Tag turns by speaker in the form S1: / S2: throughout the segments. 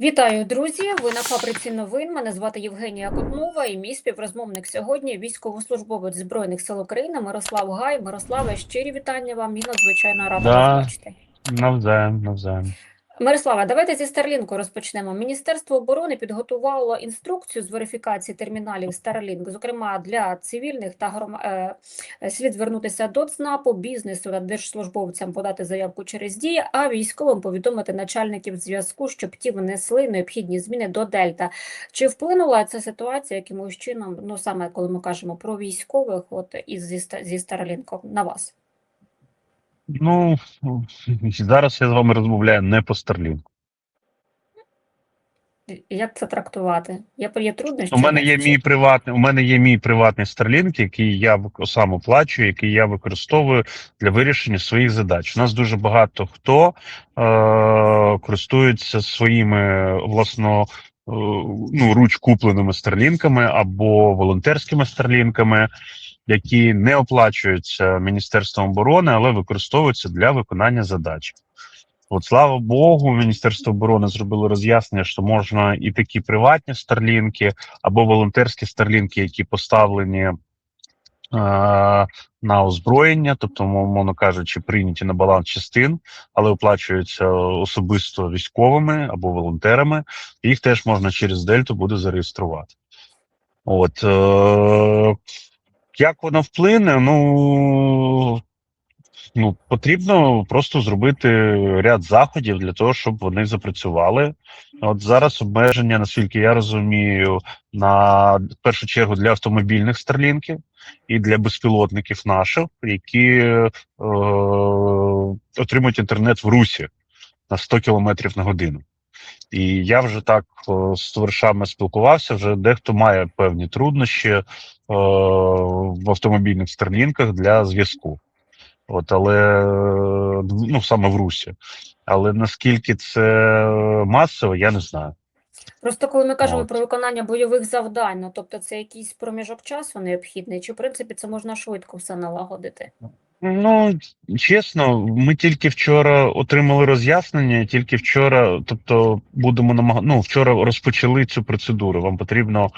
S1: Вітаю, друзі! Ви на фабриці новин. Мене звати Євгенія Котнова і мій співрозмовник сьогодні військовослужбовець Збройних сил України Мирослав Гай. Мирославе, щирі вітання вам і надзвичайно рада
S2: Да.
S1: бачити.
S2: Навзаєм, навзаєм.
S1: Мирослава, давайте зі Старлінку розпочнемо. Міністерство оборони підготувало інструкцію з верифікації терміналів Starlink, зокрема для цивільних та гром... е, е, слід звернутися до ЦНАПу, бізнесу та держслужбовцям подати заявку через дії, а військовим повідомити начальників зв'язку, щоб ті внесли необхідні зміни до Дельта. Чи вплинула ця ситуація якимось чином, ну саме коли ми кажемо про військових, от із зі, Ста- зі Starlink на вас?
S2: Ну, зараз я з вами розмовляю не по Starlink.
S1: Як це трактувати? Є, є труднощі?
S2: У мене є мій приватний, у мене є мій приватний Starlink, який я сам оплачую, який я використовую для вирішення своїх задач. У нас дуже багато хто е- користується своїми власно. е, Ну, руч купленими старлінками або волонтерськими старлінками, які не оплачуються Міністерством оборони, але використовуються для виконання задач. От слава Богу, Міністерство оборони зробило роз'яснення, що можна і такі приватні старлінки або волонтерські старлінки, які поставлені е, на озброєння, тобто, мовно кажучи, прийняті на баланс частин, але оплачуються особисто військовими або волонтерами. Їх теж можна через Дельту буде зареєструвати. От е, як воно вплине? Ну Ну, потрібно просто зробити ряд заходів для того, щоб вони запрацювали. От зараз обмеження, наскільки я розумію, на в першу чергу для автомобільних старлінків і для безпілотників наших, які е, отримують інтернет в Русі на 100 км на годину. І я вже так е, з товаришами спілкувався. Вже дехто має певні труднощі в автомобільних стерлінках для зв'язку. От, але е, ну саме в Русі. Але наскільки це масово, я не знаю.
S1: Просто коли ми кажемо
S2: От.
S1: про виконання бойових завдань, ну тобто це якийсь проміжок часу необхідний, чи в принципі це можна швидко все налагодити?
S2: Ну чесно, ми тільки вчора отримали роз'яснення, тільки вчора, тобто будемо намаг... ну, вчора розпочали цю процедуру. Вам потрібно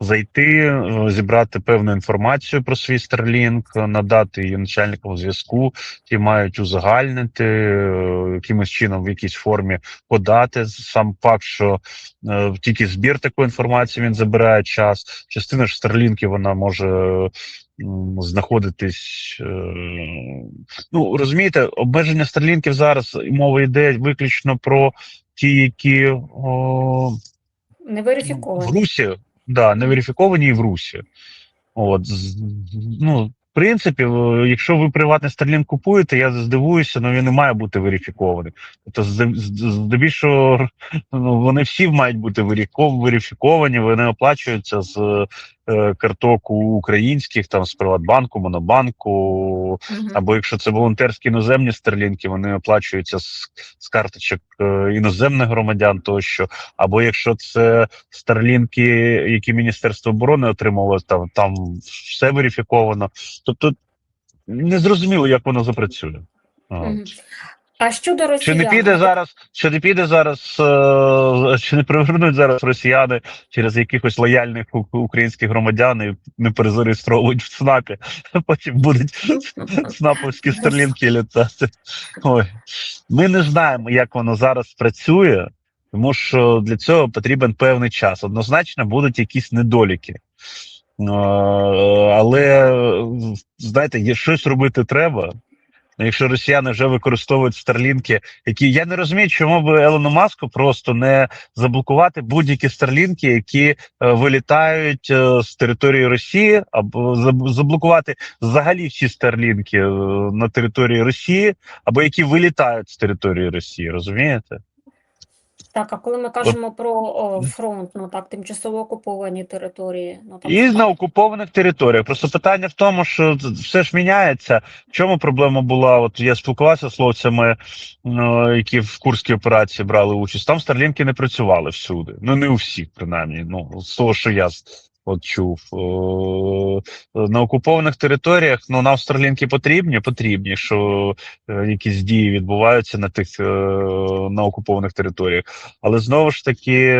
S2: зайти, е, зібрати певну інформацію про свій Starlink, надати її начальникам зв'язку, ті мають узагальнити е, якимось чином в якійсь формі подати сам факт, що е, тільки збір такої інформації він забирає час. Частина ж Старлінків вона може знаходитись. е, Ну розумієте, обмеження старлінків зараз мова йде виключно про ті, які о,
S1: Не
S2: в. Русі, да, не верифіковані і в Русі. От, ну, в принципі, якщо ви приватний Starlink купуєте, я здивуюся, але він не має бути верифікований. Тобто, зд- зд- здебільшого, ну, вони всі мають бути верифіковані, вони оплачуються з е, карток українських, там з Приватбанку, Монобанку,
S1: Мгм.
S2: або якщо це волонтерські іноземні старлінки, вони оплачуються з, з карточок е, іноземних громадян тощо. Або якщо це старлінки, які Міністерство оборони отримало, там там все верифіковано. Тобто не зрозуміло, як воно запрацює. От.
S1: А щодо
S2: Чи не піде зараз, чи не піде зараз, е, чи не привернуть зараз росіяни через якихось лояльних українських громадян і не перезареєстровують в ЦНАПі, а потім будуть ЦНАПовські старлінки літати. Ой. Ми не знаємо, як воно зараз працює, тому що для цього потрібен певний час. Однозначно будуть якісь недоліки. Е, Але знаєте, є щось робити треба. Ну, Якщо росіяни вже використовують старлінки, які я не розумію, чому би Елону Маску просто не заблокувати будь-які старлінки, які е, вилітають е, з території Росії, або заблокувати взагалі всі старлінки е, на території Росії, або які вилітають з території Росії, розумієте?
S1: Так, а коли ми кажемо про о, фронт, ну так, тимчасово окуповані території, ну там
S2: І на окупованих територіях. Просто питання в тому, що все ж міняється. В чому проблема була? От я спілкувався з хлопцями, ну, які в Курській операції брали участь. Там старлінки не працювали всюди. Ну не у всіх, принаймні. Ну з того, що я От чув. На окупованих територіях ну, нам старлінки потрібні, потрібні, що е, якісь дії відбуваються на тих е, на окупованих територіях. Але знову ж таки,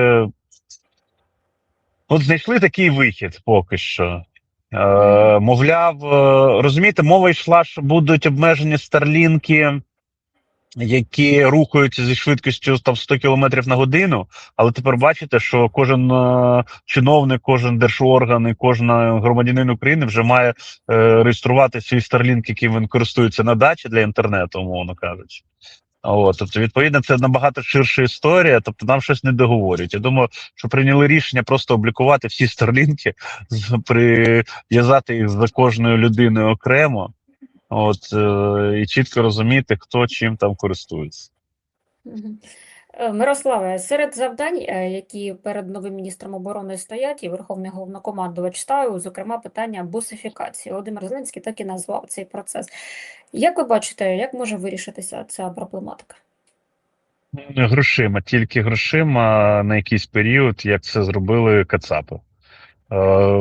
S2: от знайшли такий вихід поки що. Е, мовляв, розумієте, мова йшла, що будуть обмежені старлінки, які рухаються зі швидкістю там 100 км на годину. Але тепер бачите, що кожен е, чиновник, кожен держорган і кожен громадянин України вже має е, реєструвати свій Starlink, яким він користується на дачі для інтернету, умовно кажучи. От, тобто, відповідно, це набагато ширша історія. Тобто, нам щось не договорюють. Я думаю, що прийняли рішення просто облікувати всі старлінки, прив'язати їх за кожною людиною окремо, от е, і чітко розуміти, хто чим там користується.
S1: Е, Мирославе, серед завдань, е, які перед новим міністром оборони стоять, і Верховний головнокомандувач ставив, зокрема, питання бусифікації. Володимир Зеленський так і назвав цей процес. Як ви бачите, як може вирішитися ця проблематика?
S2: Грошима, тільки грошима на якийсь період, як це зробили Кацапи. Е,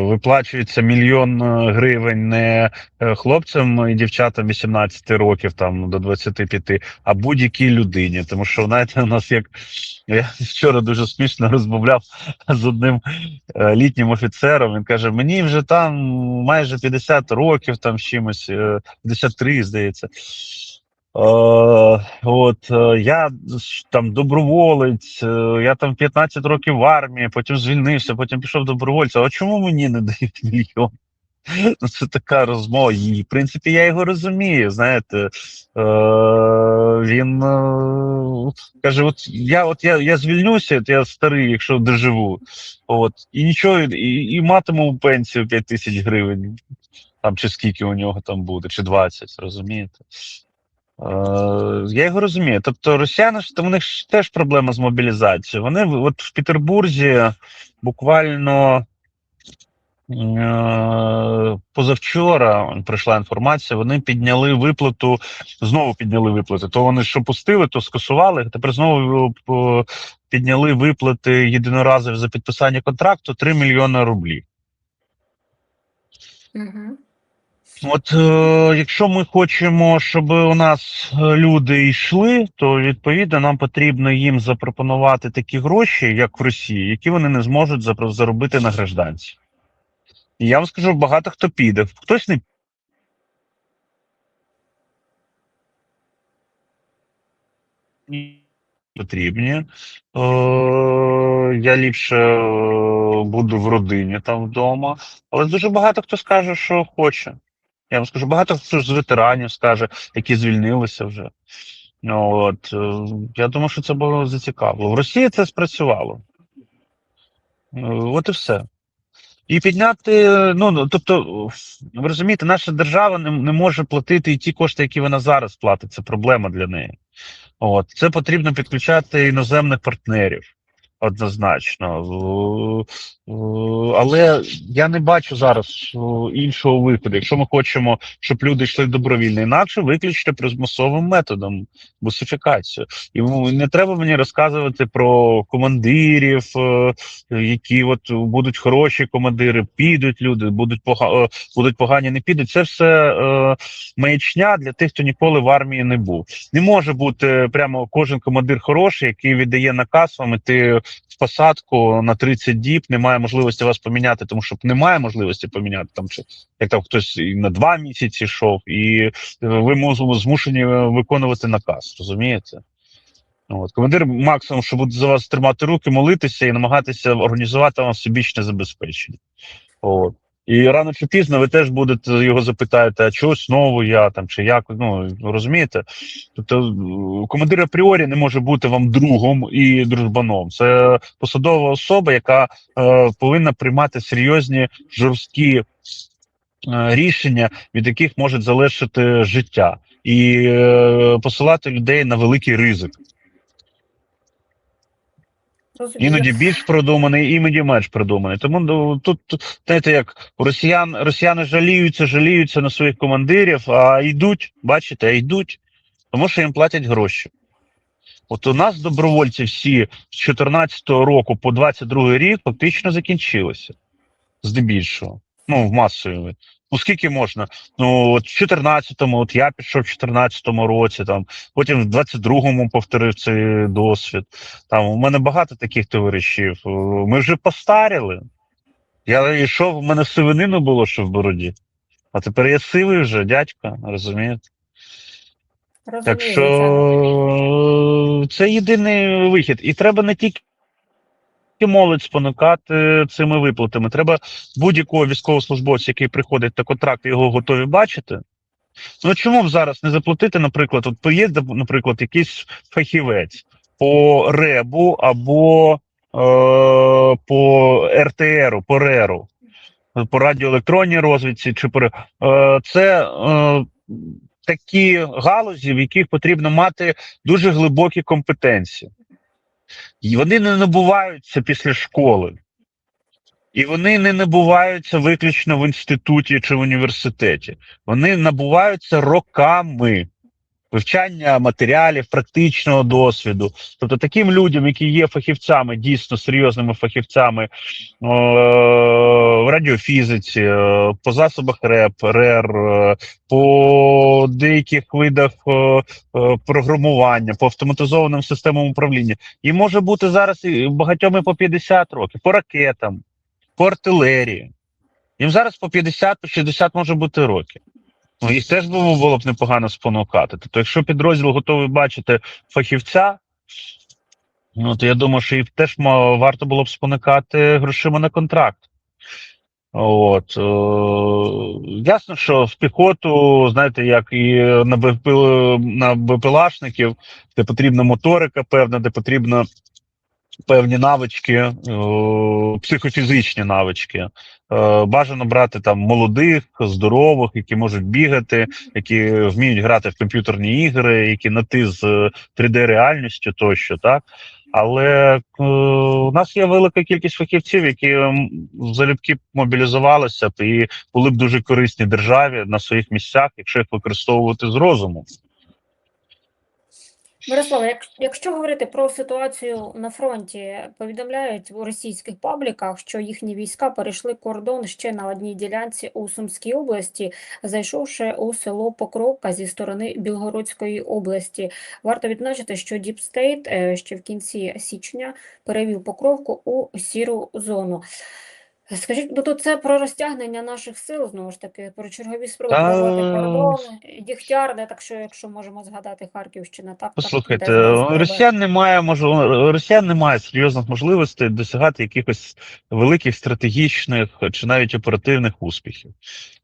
S2: Виплачується мільйон е, гривень не е, хлопцям і дівчатам 18 років там до 25, а будь-якій людині. Тому що знаєте, у нас як я вчора дуже смішно розмовляв з одним літнім офіцером. Він каже: мені вже там майже 50 років, там чимось, е, 53, здається. Е, от е, я там доброволець, е, я там 15 років в армії, потім звільнився, потім пішов добровольцем. А чому мені не дають мільйон? Ну, це така розмова. І, в принципі, я його розумію. Знаєте, е, він е, каже: от я от я, я звільнюся, от я старий, якщо доживу. От, і нічого, і, і матиму пенсію 5 тисяч гривень, там чи скільки у нього там буде, чи 20, розумієте? Е, я його розумію. Тобто, росіяни ж в них теж проблема з мобілізацією. Вони от в Петербурзі буквально е, позавчора прийшла інформація. Вони підняли виплату, знову підняли виплати. То вони що пустили, то скасували. Тепер знову е, підняли виплати єдиноразові за підписання контракту 3 мільйони рублів.
S1: Угу.
S2: От е, якщо ми хочемо, щоб у нас е, люди йшли, то відповідно нам потрібно їм запропонувати такі гроші, як в Росії, які вони не зможуть заробити на гражданці. Я вам скажу, багато хто піде, хтось не потрібні. Е, я ліпше е, буду в родині там вдома. Але дуже багато хто скаже, що хоче. Я вам скажу, багато хто з ветеранів скаже, які звільнилися вже. Ну, От, е, я думаю, що це було зацікавило. В Росії це спрацювало. Е, От і все. І підняти, ну, ну, тобто, ви розумієте, наша держава не, не може платити і ті кошти, які вона зараз платить. Це проблема для неї. От, це потрібно підключати іноземних партнерів. Однозначно. Е, е, Але я не бачу зараз е, іншого виходу. Якщо ми хочемо, щоб люди йшли добровільно, інакше виключно примусовим методом бусифікацію. І не треба мені розказувати про командирів, які от будуть хороші командири, підуть люди, будуть пога- будуть погані, не підуть. Це все маячня для тих, хто ніколи в армії не був. Не може бути прямо кожен командир хороший, який віддає наказ вам іти в посадку на 30 діб, немає можливості вас поміняти, тому що немає можливості поміняти там, чи як там хтось і на два місяці йшов, і е, ви змушені виконувати наказ, розумієте? От командир максимум, що буде за вас тримати руки, молитися і намагатися організувати вам всебічне забезпечення. От. І рано чи пізно ви теж будете його запитаєте, а чого знову я там чи як, ну розумієте? Тобто командир апріорі не може бути вам другом і дружбаном. Це посадова особа, яка е, повинна приймати серйозні жорсткі е, рішення, від яких може залишити життя, і е, посилати людей на великий ризик.
S1: Розумію.
S2: Іноді більш продуманий, іноді менш продуманий. Тому ну, тут знаєте, як росіян росіяни жаліються, жаліються на своїх командирів, а йдуть, бачите, а йдуть, тому що їм платять гроші. От у нас добровольці всі з 14 року по 22 рік фактично закінчилися. здебільшого. Ну, в масові. Ну, скільки можна? Ну, от в 14-му, от я пішов в 14-му році, там, потім в 22-му повторив цей досвід. Там, у мене багато таких товаришів. Е, Ми вже постаріли. Я йшов, у мене сивинину було, що в бороді. А тепер я сивий вже, дядька, розумієте?
S1: Розумію,
S2: Так що це єдиний вихід. І треба не тільки молодь спонукати цими виплатами. Треба будь-якого військовослужбовця, який приходить на контракт, його готові бачити. Ну чому б зараз не заплатити, наприклад, от поїде, наприклад, якийсь фахівець по РЕБу або е, по РТРу, по РЕРу, по радіоелектронній розвідці, чи по е, це е, такі галузі, в яких потрібно мати дуже глибокі компетенції. І вони не набуваються після школи. І вони не набуваються виключно в інституті чи в університеті. Вони набуваються роками вивчання матеріалів, практичного досвіду. Тобто таким людям, які є фахівцями, дійсно серйозними фахівцями в радіофізиці, е, по засобах РЕП, РЕР, е, по деяких видах е, е, програмування, по автоматизованим системам управління. І може бути зараз і багатьом і по 50 років, по ракетам, по артилерії. Їм зараз по 50, по 60 може бути років. Ну, їх теж було, б непогано спонукати. Тобто, якщо підрозділ готовий бачити фахівця, ну то я думаю, що їх теж варто було б спонукати грошима на контракт. От о, ясно, що в піхоту, знаєте, як і на БП, на БПЛАшників, де потрібна моторика певна, де потрібно певні навички, о, психофізичні навички. Е, Бажано брати там молодих, здорових, які можуть бігати, які вміють грати в комп'ютерні ігри, які на ти з 3D-реальністю тощо, так. Але е, у нас є велика кількість фахівців, які залюбки мобілізувалися б і були б дуже корисні державі на своїх місцях, якщо їх використовувати з розуму.
S1: Мирослава, якщо говорити про ситуацію на фронті, повідомляють у російських пабліках, що їхні війська перейшли кордон ще на одній ділянці у Сумській області, зайшовши у село Покровка зі сторони Білгородської області. Варто відзначити, що Діпстейт ще в кінці січня перевів Покровку у сіру зону. Скажіть, ну то це про розтягнення наших сил, знову ж таки, про чергові спроби прорвати кордон, Дігтяр, де так що, якщо можемо згадати Харківщина, так,
S2: Послухайте,
S1: треба.
S2: росіян немає можливо, росіян немає серйозних можливостей досягати якихось великих стратегічних чи навіть оперативних успіхів.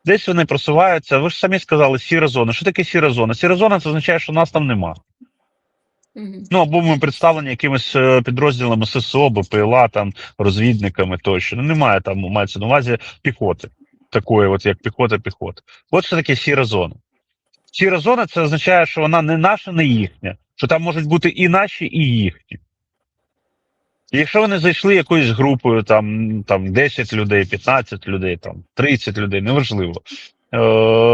S2: Десь вони просуваються. Ви ж самі сказали, сіра зона. Що таке сіра зона? Сіра зона це означає, що нас там нема. Ну або ми представлені якимись е, підрозділами ССО, БПЛА, там розвідниками тощо. Ну немає там, мається на увазі піхоти, такої, от як піхота, піхота. От що таке сіра зона. Сіра зона це означає, що вона не наша, не їхня, що там можуть бути і наші, і їхні. Якщо вони зайшли якоюсь групою, там, там 10 людей, 15 людей, там 30 людей, неважливо. Е,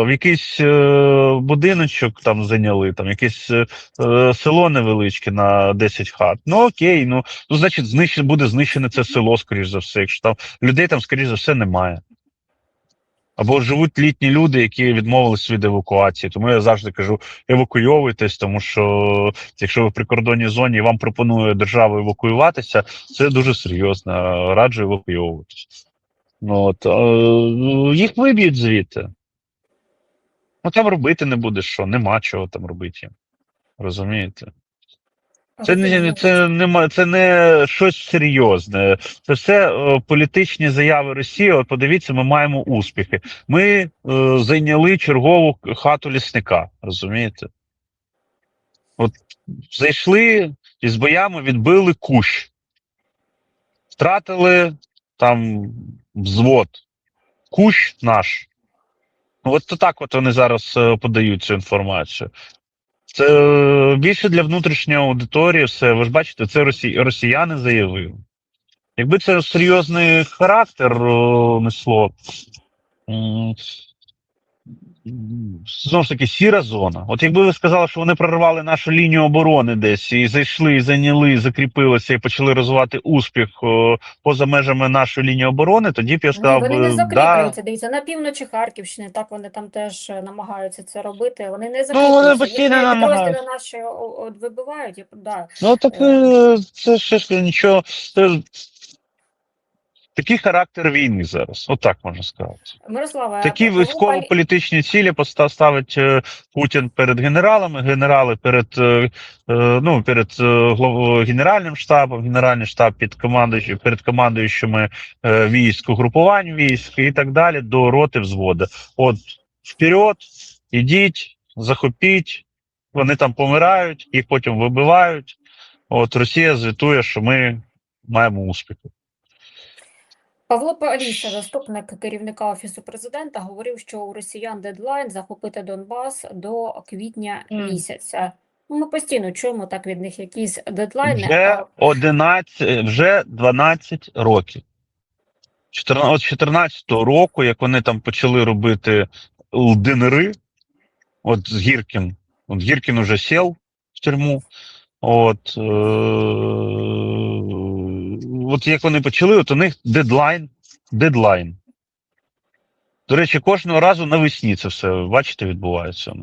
S2: в якийсь е, будиночок там зайняли, там якесь е, село невеличке на 10 хат. Ну окей, ну, ну значить, знищ, буде знищене це село, скоріш за все, якщо там людей там, скоріш за все, немає. Або живуть літні люди, які відмовились від евакуації. Тому я завжди кажу: евакуйовуйтесь, тому що якщо ви в прикордонній зоні і вам пропонує держава евакуюватися, це дуже серйозно. Раджу евакуйовуватись. Ну, от, е, їх виб'ють звідти. Ну там робити не буде що, нема чого там робити. їм. Розумієте? Це не, це, не, це не щось серйозне. Це все е, політичні заяви Росії. От подивіться, ми маємо успіхи. Ми е, зайняли чергову хату лісника. Розумієте? От зайшли і з боями відбили кущ, втратили там взвод. Кущ наш. Ну, От так от вони зараз е, подають цю інформацію. Це е, більше для внутрішньої аудиторії, все. Ви ж бачите, це росі... росіяни заявили. Якби це серйозний характер несло, м, знову ж таки сіра зона. От якби ви сказали, що вони прорвали нашу лінію оборони десь і зайшли, і зайняли, і закріпилися, і почали розвивати успіх о, поза межами нашої лінії оборони, тоді б я
S1: Ні,
S2: сказав,
S1: вони не
S2: би, да,
S1: закріплюються. Дивіться, на півночі Харківщини, так вони там теж е, намагаються це робити. Вони не
S2: Ну, вони
S1: закріплюються.
S2: намагаються.
S1: підрозділи наші от вибивають, і, да.
S2: Ну так е, це ще ж нічого. Це такий характер війни зараз, отак можна сказати.
S1: Мирослава,
S2: Такі військово-політичні цілі ставить е, Путін перед генералами, генерали перед е, е, ну перед генеральним штабом, генеральний штаб під командуючим перед командуючими військ, угрупувань військ і так далі до роти взводу. От вперед, ідіть, захопіть, вони там помирають, їх потім вибивають. От Росія звітує, що ми маємо успіх.
S1: Павло Паліша, заступник керівника офісу президента, говорив, що у росіян дедлайн захопити Донбас до квітня місяця. Ну, Ми постійно чуємо так від них якісь дедлайни.
S2: Вже 11, вже 12 років. 14, от 14 року, як вони там почали робити ЛДНРи, от з Гіркін, от Гіркін уже сів в тюрму. От, е, от як вони почали, от у них дедлайн, дедлайн. До речі, кожного разу навесні це все, бачите, відбувається.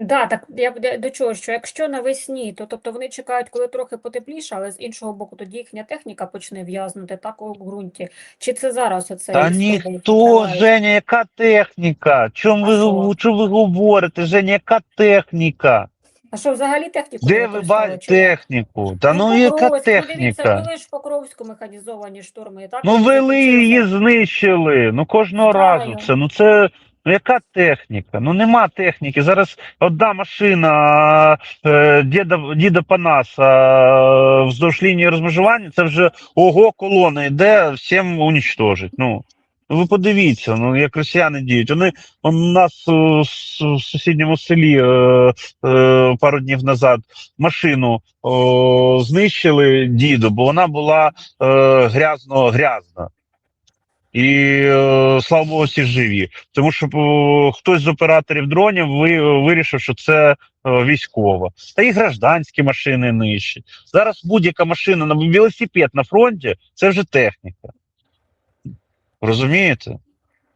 S1: Да, так я до чого, що якщо навесні, то тобто вони чекають, коли трохи потепліше, але з іншого боку, тоді їхня техніка почне в'язнути так у ґрунті. Чи це зараз оце
S2: Та ніхто? Женя, яка техніка? Чому ви,
S1: що
S2: ви говорите, Женя, яка техніка?
S1: А що взагалі техніку
S2: Де ви бачите техніку? Та ну
S1: в
S2: яка
S1: ну,
S2: техніка?
S1: вели ж в Покровську механізовані штурми. Так
S2: Ну вели її, знищили. Ну кожного
S1: Знаю.
S2: разу це. Ну це ну яка техніка? Ну нема техніки. Зараз одна машина е, діда, діда Панаса е, вздовж лінії розмежування, це вже ого, колона йде, всім унічтожить. Ну. Ну, ви подивіться, ну як росіяни діють. Вони у нас е, в сусідньому селі е, е, пару днів назад машину о, знищили діду, бо вона була е, грязно грязна. І е, слава Богу, всі живі. Тому що е, хтось з операторів дронів ви, вирішив, що це е, військова. Та і гражданські машини нищать. Зараз будь-яка машина на велосипед на фронті це вже техніка. Розумієте?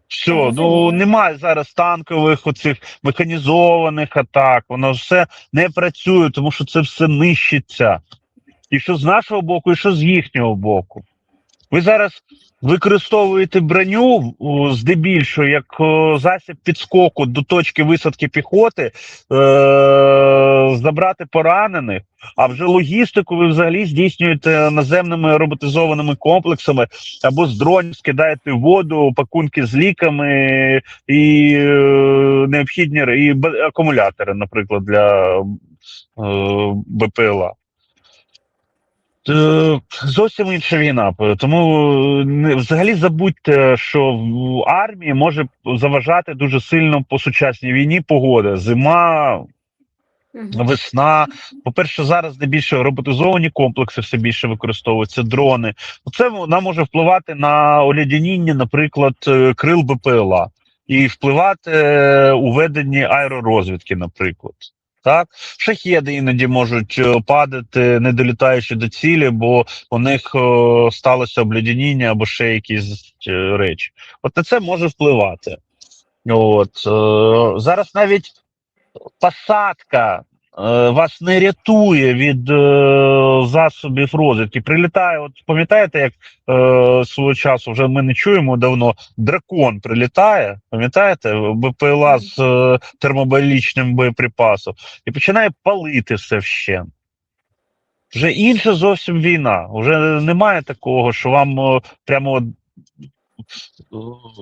S2: Все, ну немає зараз танкових оцих механізованих атак. Воно все не працює, тому що це все нищиться. І що з нашого боку, і що з їхнього боку. Ви зараз використовуєте броню здебільшого як засіб підскоку до точки висадки піхоти, е- забрати поранених, а вже логістику ви взагалі здійснюєте наземними роботизованими комплексами або з дронів скидаєте воду, пакунки з ліками і е, необхідні і акумулятори, наприклад, для е, БПЛА. Е, Зовсім інша війна. Тому взагалі забудьте, що в армії може заважати дуже сильно по сучасній війні погода. Зима, весна. По-перше, зараз здебільшого роботизовані комплекси все більше використовуються, дрони. Це вона може впливати на олядяніння, наприклад, е, крил БПЛА, і впливати е, у веденні аеророзвідки, наприклад. Так, шахеди іноді можуть е, падати, не долітаючи до цілі, бо у них е, сталося обледеніння або ще якісь е, речі. От на це може впливати. От зараз навіть посадка вас не рятує від е, засобів розвідки. Прилітає, от пам'ятаєте, як е, свого часу вже ми не чуємо давно. Дракон прилітає, пам'ятаєте, БПЛА з е, термобаричним боєприпасом і починає палити все вщент. Вже інша зовсім війна. Вже немає такого, що вам е, прямо.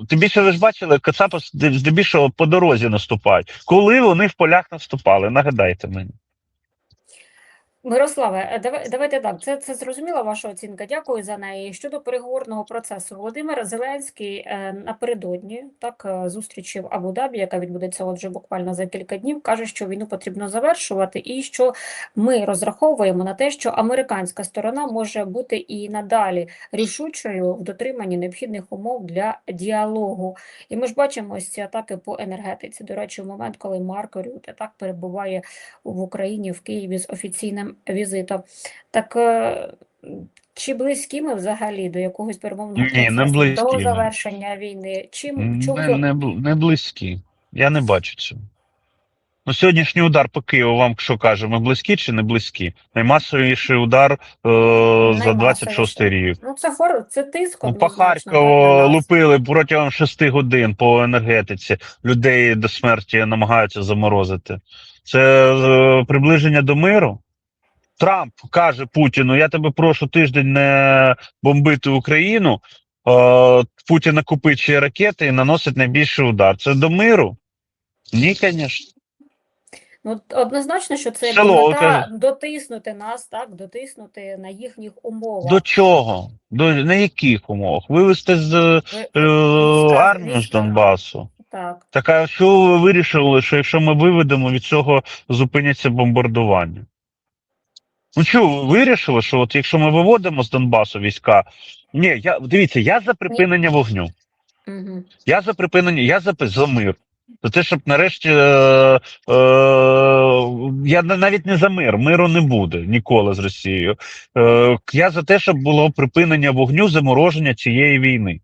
S2: Тим ви ж бачили, Кацапи зде- здебільшого по дорозі наступають. Коли вони в полях наступали? Нагадайте мені.
S1: Мирославе, е, давай, давайте так. Це, це зрозуміла ваша оцінка. Дякую за неї. Щодо переговорного процесу, Володимир Зеленський е, напередодні так е, зустрічі в Абу-Дабі, яка відбудеться от вже буквально за кілька днів, каже, що війну потрібно завершувати, і що ми розраховуємо на те, що американська сторона може бути і надалі рішучою в дотриманні необхідних умов для діалогу. І ми ж бачимо ці атаки по енергетиці. До речі, в момент, коли Марко Рюте так перебуває в Україні, в Києві з офіційним візитом. Так е, чи близькі ми взагалі до якогось перемовного
S2: Ні, не близькі
S1: до завершення війни? Чим чому
S2: Не, не, не близькі. Я не бачу цього. Ну, сьогоднішній удар по Києву вам що каже? Ми близькі чи не близькі? Наймасовіший удар е, за 26 рік.
S1: Ну, це фор, це тиск
S2: Ну, по Харкову лупили протягом 6 годин по енергетиці. Людей до смерті намагаються заморозити. Це е, приближення до миру. Трамп каже Путіну: я тебе прошу тиждень не бомбити Україну. Е, Путін накопичує ракети і наносить найбільший удар. Це до миру? Ні, звісно.
S1: Ну, однозначно, що це мета дотиснути нас, так, дотиснути на їхніх умовах.
S2: До чого? До на яких умовах? Вивести з е, е, армію з. Донбасу.
S1: Так.
S2: Так а що ви вирішили, що якщо ми виведемо, від цього зупиняться бомбардування? Ну що, ви вирішили, що от якщо ми виводимо з Донбасу війська, ні, я дивіться, я за припинення вогню.
S1: Угу.
S2: Я за припинення, я за, за мир. За те, щоб нарешті. Е, е, я навіть не за мир, миру не буде ніколи з Росією. Е, я за те, щоб було припинення вогню, замороження цієї війни.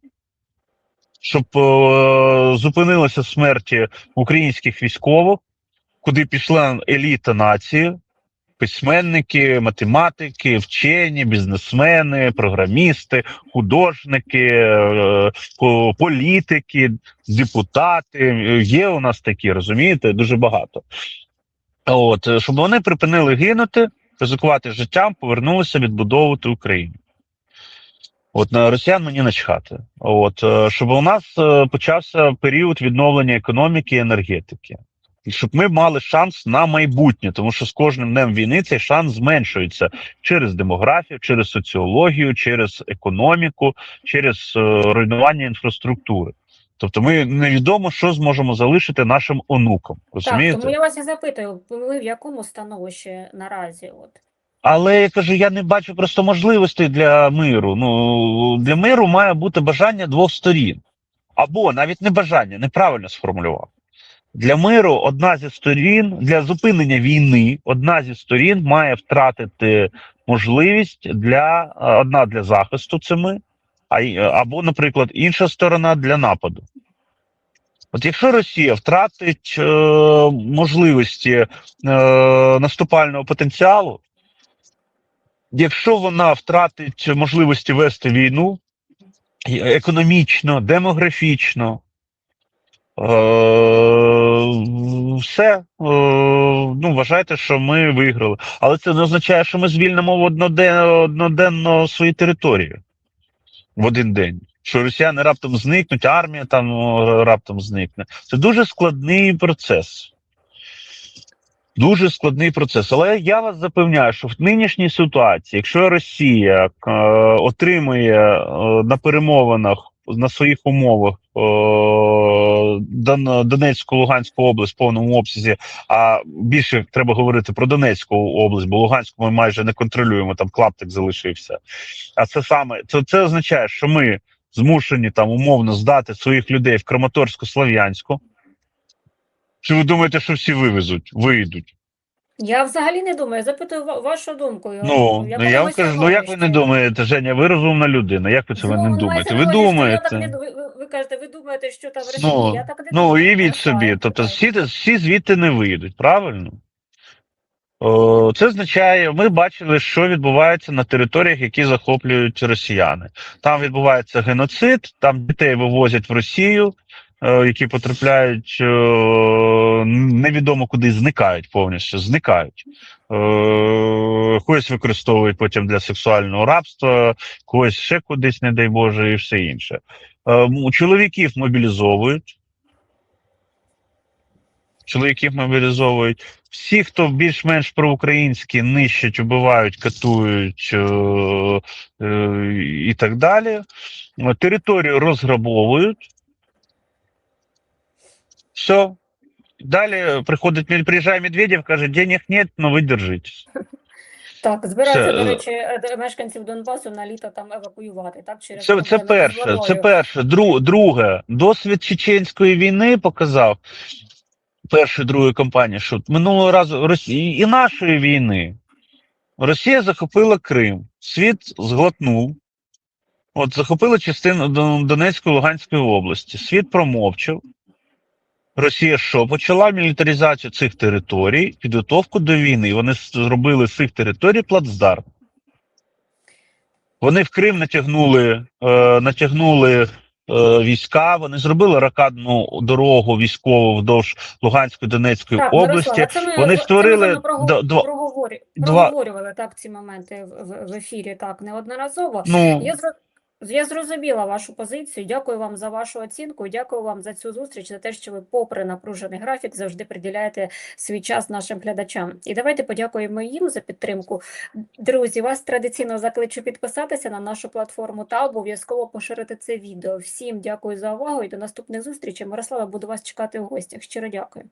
S2: Щоб е, зупинилися смерті українських військових, куди пішла еліта нації, письменники, математики, вчені, бізнесмени, програмісти, художники, е, політики, депутати. Є у нас такі, розумієте, дуже багато. От, е, щоб вони припинили гинути, ризикувати життям, повернулися відбудовувати Україну. От на росіян мені начхати. От е, щоб у нас е, почався період відновлення економіки і енергетики. І щоб ми мали шанс на майбутнє, тому що з кожним днем війни цей шанс зменшується через демографію, через соціологію, через економіку, через е, руйнування інфраструктури. Тобто, ми невідомо, що зможемо залишити нашим онукам.
S1: Так, тому я вас і запитую, ви в якому становищі наразі? От?
S2: Але я кажу, я не бачу просто можливостей для миру. Ну для миру має бути бажання двох сторін, або навіть не бажання, неправильно сформулював. Для миру одна зі сторін, для зупинення війни, одна зі сторін має втратити можливість для е, одна для захисту це ми, а або, наприклад, інша сторона для нападу. От якщо Росія втратить е, можливості е, наступального потенціалу, якщо вона втратить можливості вести війну економічно, демографічно, е, все, е, ну, вважайте, що ми виграли. Але це не означає, що ми звільнимо в одноденно свої території в один день. Що росіяни раптом зникнуть, армія там раптом зникне. Це дуже складний процес. Дуже складний процес. Але я вас запевняю, що в нинішній ситуації, якщо Росія е, отримує е, на перемовинах на своїх умовах е, Донецьку, Луганську область в повному обсязі, а більше треба говорити про Донецьку область, бо Луганську ми майже не контролюємо, там клаптик залишився. А це саме це, це означає, що ми змушені там умовно здати своїх людей в Краматорську Слов'янську. Чи ви думаєте, що всі вивезуть, вийдуть?
S1: Я взагалі не думаю, запитую ва- вашу думку.
S2: Ну,
S1: в
S2: ну я вам кажу, ну як ви не думаєте, Женя, ви розумна людина, як ви це ви
S1: Ну,
S2: не думаєте? Ви
S1: я
S2: думаєте?
S1: не ви, ви кажете, ви думаєте, що там в
S2: Ну,
S1: я так не
S2: ну
S1: думаю.
S2: уявіть
S1: Мирослава,
S2: собі, тобто всі, всі звідти не вийдуть, правильно? О, це означає, ми бачили, що відбувається на територіях, які захоплюють росіяни. Там відбувається геноцид, там дітей вивозять в Росію, які потрапляють е, невідомо куди зникають повністю, зникають. Е, когось використовують потім для сексуального рабства, когось ще кудись, не дай Боже, і все інше. Е, чоловіків мобілізовують. чоловіків мобілізовують. Всі, хто більш-менш проукраїнські, нищать, убивають, катують е, е, і так далі. Е, Територію розграбовують. Все. Далі приходить, приїжджає Медведєв, каже, денег нет, но ви держитесь.
S1: Так, збирається,
S2: Це,
S1: до
S2: е,
S1: речі, е, мешканців Донбасу на літо там евакуювати, так? Через
S2: Це, це перше. Це перше. Дру, друге, досвід чеченської війни показав першої другої кампанії, що минулого разу Росії і нашої війни Росія захопила Крим, світ зглотнув. От захопила частину Дон- Донецької Луганської області. Світ промовчав. Росія що? Почала мілітаризацію цих територій, підготовку до війни. І Вони зробили з цих територій плацдарм. Вони в Крим натягнули, е, натягнули е, війська, вони зробили ракадну дорогу військову вздовж Луганської Донецької
S1: Так,
S2: області.
S1: Мирослава, це ми,
S2: Вони
S1: це
S2: створили
S1: ми з вами
S2: два-
S1: проговорювали так ці моменти в, в, ефірі так неодноразово.
S2: Ну,
S1: Я. я зрозуміла вашу позицію. Дякую вам за вашу оцінку. Дякую вам за цю зустріч, за те, що ви, попри напружений графік, завжди приділяєте свій час нашим глядачам. І давайте подякуємо їм за підтримку. Друзі, вас традиційно закличу підписатися на нашу платформу та обов'язково поширити це відео. Всім дякую за увагу і до наступних зустрічей. Мирослава, буду вас чекати в гостях. Щиро дякую.